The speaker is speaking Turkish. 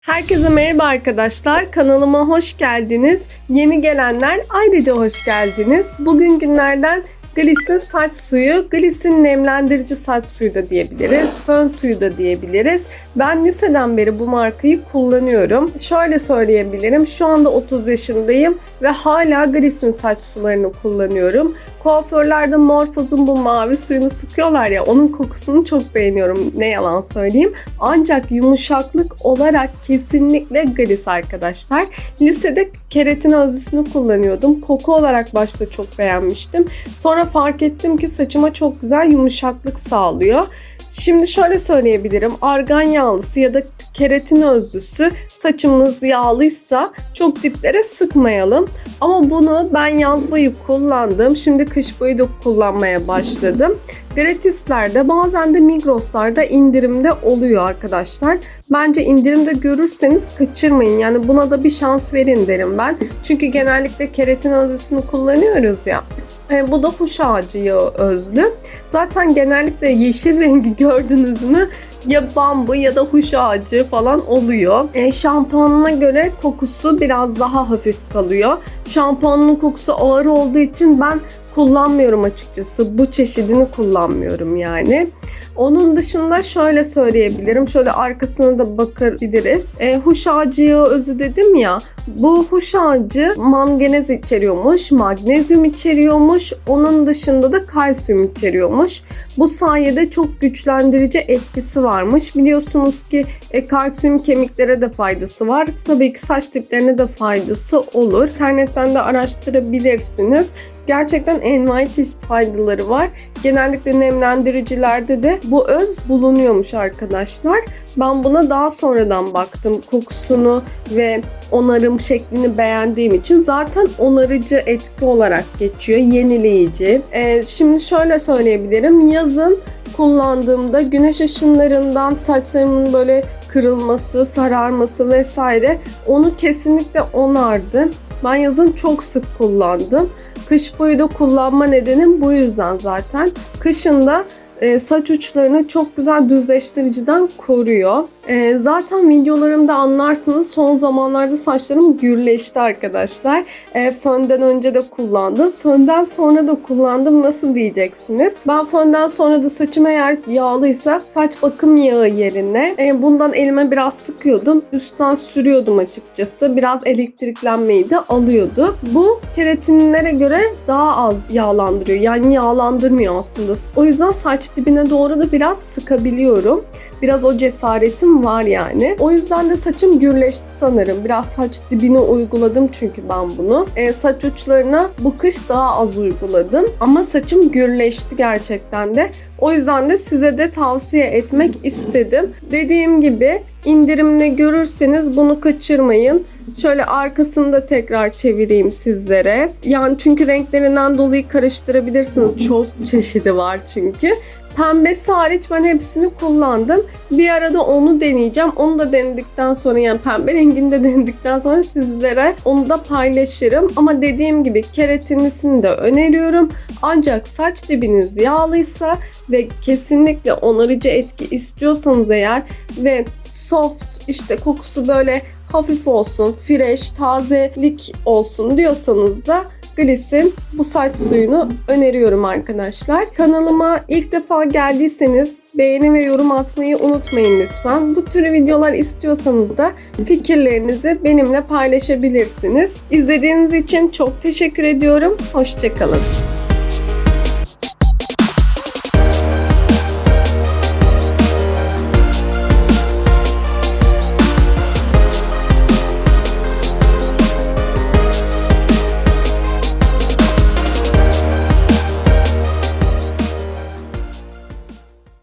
Herkese merhaba arkadaşlar. Kanalıma hoş geldiniz. Yeni gelenler ayrıca hoş geldiniz. Bugün günlerden Gliss'in saç suyu, Gliss'in nemlendirici saç suyu da diyebiliriz, fön suyu da diyebiliriz. Ben liseden beri bu markayı kullanıyorum. Şöyle söyleyebilirim, şu anda 30 yaşındayım ve hala Gliss'in saç sularını kullanıyorum. Kuaförlerde Morphos'un bu mavi suyunu sıkıyorlar ya, onun kokusunu çok beğeniyorum, ne yalan söyleyeyim. Ancak yumuşaklık olarak kesinlikle Gliss arkadaşlar. Lisede keratin özlüsünü kullanıyordum. Koku olarak başta çok beğenmiştim. Sonra fark ettim ki saçıma çok güzel yumuşaklık sağlıyor. Şimdi şöyle söyleyebilirim. Argan yağlısı ya da keratin özlüsü saçımız yağlıysa çok diplere sıkmayalım. Ama bunu ben yaz boyu kullandım. Şimdi kış boyu da kullanmaya başladım. Gratislerde bazen de Migros'larda indirimde oluyor arkadaşlar. Bence indirimde görürseniz kaçırmayın. Yani buna da bir şans verin derim ben. Çünkü genellikle keratin özlüsünü kullanıyoruz ya. E, bu da huş ağacı yağı özlü. Zaten genellikle yeşil rengi gördünüz mü ya bambu ya da huş ağacı falan oluyor. E, şampuanına göre kokusu biraz daha hafif kalıyor. Şampuanın kokusu ağır olduğu için ben kullanmıyorum açıkçası. Bu çeşidini kullanmıyorum yani. Onun dışında şöyle söyleyebilirim. Şöyle arkasına da bakabiliriz. E, huş ağacı özü dedim ya. Bu huş ağacı manganez içeriyormuş, magnezyum içeriyormuş. Onun dışında da kalsiyum içeriyormuş. Bu sayede çok güçlendirici etkisi varmış. Biliyorsunuz ki e, kalsiyum kemiklere de faydası var. Tabii ki saç diplerine de faydası olur. İnternetten de araştırabilirsiniz. Gerçekten envai çeşit faydaları var. Genellikle nemlendiricilerde de bu öz bulunuyormuş arkadaşlar. Ben buna daha sonradan baktım. Kokusunu ve onarım şeklini beğendiğim için zaten onarıcı etki olarak geçiyor. Yenileyici. Ee, şimdi şöyle söyleyebilirim. Yazın kullandığımda güneş ışınlarından saçlarımın böyle kırılması, sararması vesaire onu kesinlikle onardı. Ben yazın çok sık kullandım. Kış boyu da kullanma nedenim bu yüzden zaten. Kışında e, saç uçlarını çok güzel düzleştiriciden koruyor. E, zaten videolarımda anlarsınız son zamanlarda saçlarım gürleşti arkadaşlar. E, fönden önce de kullandım. Fönden sonra da kullandım nasıl diyeceksiniz. Ben fönden sonra da saçım eğer yağlıysa saç bakım yağı yerine e, bundan elime biraz sıkıyordum. Üstten sürüyordum açıkçası. Biraz elektriklenmeyi de alıyordu. Bu keratinlere göre daha az yağlandırıyor. Yani yağlandırmıyor aslında. O yüzden saç dibine doğru da biraz sıkabiliyorum. Biraz o cesaretim var yani. O yüzden de saçım gürleşti sanırım. Biraz saç dibine uyguladım çünkü ben bunu. E, saç uçlarına bu kış daha az uyguladım. Ama saçım gürleşti gerçekten de. O yüzden de size de tavsiye etmek istedim. Dediğim gibi indirimli görürseniz bunu kaçırmayın. Şöyle arkasını da tekrar çevireyim sizlere. Yani çünkü renklerinden dolayı karıştırabilirsiniz. Çok çeşidi var çünkü. Pembesi hariç ben hepsini kullandım. Bir arada onu deneyeceğim. Onu da denedikten sonra yani pembe rengini de denedikten sonra sizlere onu da paylaşırım. Ama dediğim gibi keratinlisini de öneriyorum. Ancak saç dibiniz yağlıysa ve kesinlikle onarıcı etki istiyorsanız eğer ve soft işte kokusu böyle hafif olsun, fresh, tazelik olsun diyorsanız da Gliss'in bu saç suyunu öneriyorum arkadaşlar. Kanalıma ilk defa geldiyseniz beğeni ve yorum atmayı unutmayın lütfen. Bu tür videolar istiyorsanız da fikirlerinizi benimle paylaşabilirsiniz. İzlediğiniz için çok teşekkür ediyorum. Hoşçakalın.